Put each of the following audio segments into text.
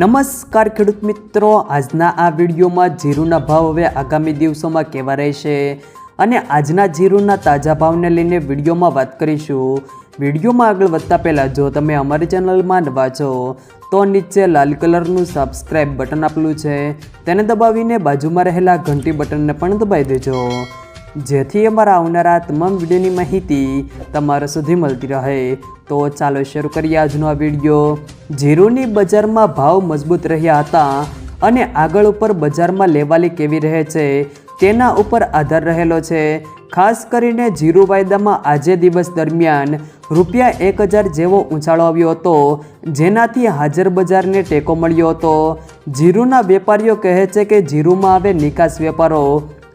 નમસ્કાર ખેડૂત મિત્રો. આજના આ વિડીયોમાં જીરુના ભાવ હવે આગામી દિવસોમાં કેવા રહેશે અને આજના જીરુના તાજા ભાવને લઈને વિડીયોમાં વાત કરીશું. વિડીયોમાં આગળ વધતા પહેલાં જો તમે અમારી ચેનલમાં નવા છો, તો નીચે લાલ કલરનું સબસ્ક્રાઇબ બટન આપેલું છે. તેને દબાવીને બાજુમાં રહેલા ઘંટી બટનને પણ દબાવી દેજો. જેથી અમારા આવનારા તમામ વિડીયોની માહિતી તમારા સુધી મળતી રહે. તો ચાલો શરૂ કરીએ આજનો આ વીડિયો. જીરુની બજારમાં ભાવ મજબૂત રહ્યા હતા અને આગળ ઉપર બજારમાં લેવાલી કેવી રહે છે તેના ઉપર આધાર રહેલો છે. ખાસ કરીને જીરુ વાયદામાં આજે દિવસ દરમિયાન રૂપિયા એક હજાર જેવો ઊંચાળો આવ્યો હતો, જેનાથી હાજર બજારને ટેકો મળ્યો હતો. જીરુના વેપારીઓ કહે છે કે જીરુમાં હવે નિકાસ વેપારો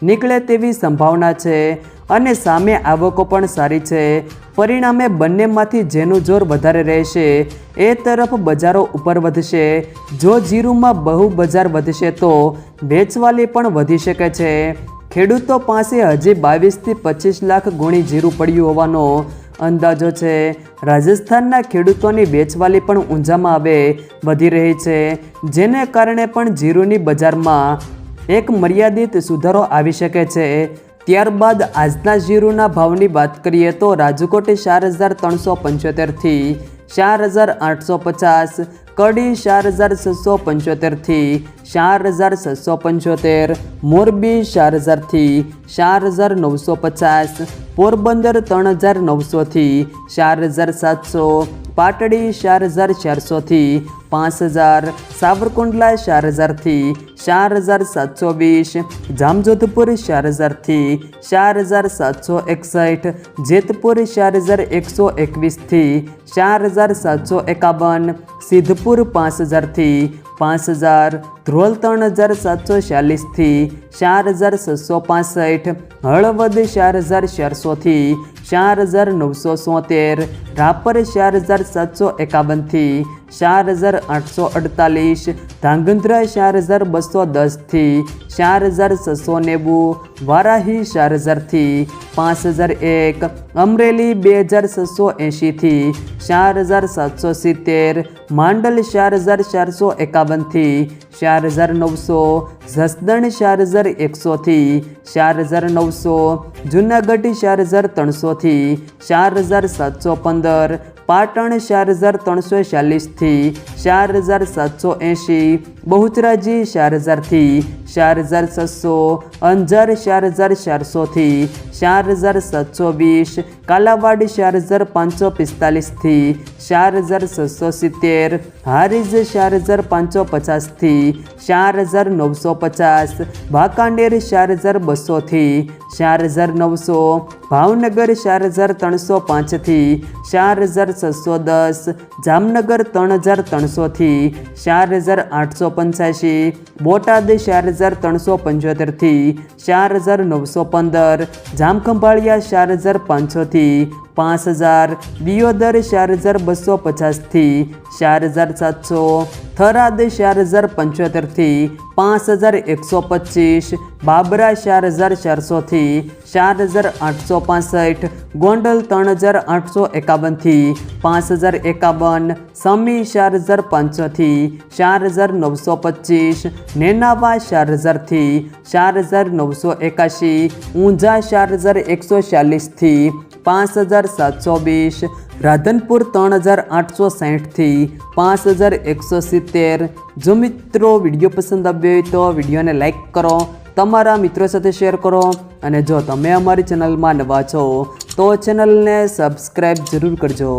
નીકળે તેવી સંભાવના છે અને સામે આવકો પણ સારી છે. પરિણામે બંનેમાંથી જેનું જોર વધારે રહેશે એ તરફ બજારો ઉપર વધશે. જો જીરુમાં બહુ બજાર વધશે તો વેચવાલી પણ વધી શકે છે. ખેડૂતો પાસે હજી બાવીસથી પચીસ લાખ ગુણી જીરું પડ્યું હોવાનો અંદાજો છે. રાજસ્થાનના ખેડૂતોની વેચવાલી પણ ઊંઝામાં હવે વધી રહી છે, જેને કારણે પણ જીરુની બજારમાં એક મર્યાદિત સુધારો આવી શકે છે. ત્યારબાદ આજના જીરુના ભાવની વાત કરીએ તો રાજકોટ ચાર હજાર ત્રણસો પંચોતેરથી ચાર હજાર આઠસો પચાસ, કડી ચાર હજાર છસો પંચોતેરથી ચાર હજાર છસો પંચોતેર, મોરબી ચાર હજારથી ચાર હજાર નવસો પચાસ, પોરબંદર ત્રણ હજાર નવસોથી ચાર હજાર સાતસો પાટડી ચાર હજાર ચારસોથી પાંચ હજાર, સાવરકુંડલા ચાર હજારથી ચાર હજાર સાતસો વીસ, જામજોધપુર ચાર હજારથી ચાર હજાર સાતસો એકસઠ, જેતપુર ચાર હજાર એકસો એકવીસથી ચાર હજાર સાતસો એકાવન, સિદ્ધપુર પાંચ હજારથી પાંચ હજાર, ધ્રોલ ત્રણ હજાર સાતસો ચાલીસથી ચાર હજાર છસો પાસઠ, હળવદ ચાર હજાર ચારસોથી ચાર હજાર નવસો સોતેર, રાપર ચાર હજાર સાતસો એકાવનથી, ચાર હજાર આઠસો અડતાલીસ, ધાંગધ્રા ચાર હજાર બસો દસથી, ચાર હજાર છસો નેવું, વારાહી ચાર હજારથી, પાંચ હજાર એક, અમરેલી બે હજાર છસો એંશીથી, ચાર હજાર સાતસો સિત્તેર, માંડલ ચાર હજાર ચારસો એકાવનથી ચાર હજાર નવસો જસદણ ચાર હજાર એકસોથી, ચાર હજાર નવસો જુનાગઢ ચાર હજાર ત્રણસોથી, ચાર હજાર સાતસો પંદર પાટણ ચાર હજાર ત્રણસો ચાલીસથી ચાર હજાર સાતસો એંશી બહુચરાજી ચાર હજારથી ચાર હજાર છસો અંજાર ચાર હજાર ચારસોથી ચાર હજાર સાતસો વીસ કાલાવાડ ચાર હજાર પાંચસો પિસ્તાલીસથી ચાર હજાર છસો સિત્તેર હારીજ ચાર હજાર પાંચસો પચાસથી ચાર હજાર નવસો પચાસ વાંકાનેર ચાર હજાર બસોથી ચાર હજાર નવસો ભાવનગર ચાર હજાર ત્રણસો પાંચથી ચાર હજાર છસો દસ જામનગર ત્રણ હજાર ત્રણસોથી ચાર હજાર આઠસો પંચ્યાસી, બોટાદ ચાર હજાર ત્રણસો પંચોતેરથી ચાર હજાર નવસો પંદર, જામખંભાળિયા ચાર હજાર પાંચસોથી પાંચ હજાર, દિયોદર ચાર હજાર બસો પચાસથી ચાર હજાર સાતસો, થરાદ ચાર હજાર પંચોતેરથી પાંચ હજાર એકસો પચીસ, બાબરા ચાર હજાર ચારસોથી ચાર હજાર આઠસો પાસઠ, ગોંડલ ત્રણ હજાર આઠસો એકાવનથી પાંચ હજાર એકાવન, સમી ચાર હજાર પાંચસોથી ચાર હજાર નવસો પચીસ, નેનાવા ચાર હજારથી ચાર હજાર નવસો એકાશી, ઊંઝા ચાર હજાર એકસો ચાલીસથી પાંચ હજાર સાતસો વીસ, રાધનપુર ત્રણ હજાર આઠસો સાહીઠથી પાંચ હજાર એકસો સિત્તેર. જો મિત્રો વીડિયો પસંદ આવ્યો હોય તો વિડીયોને લાઇક કરો, તમારા મિત્રો સાથે શેર કરો અને જો તમે અમારી ચેનલમાં નવા છો તો ચેનલને સબસ્ક્રાઈબ જરૂર કરજો.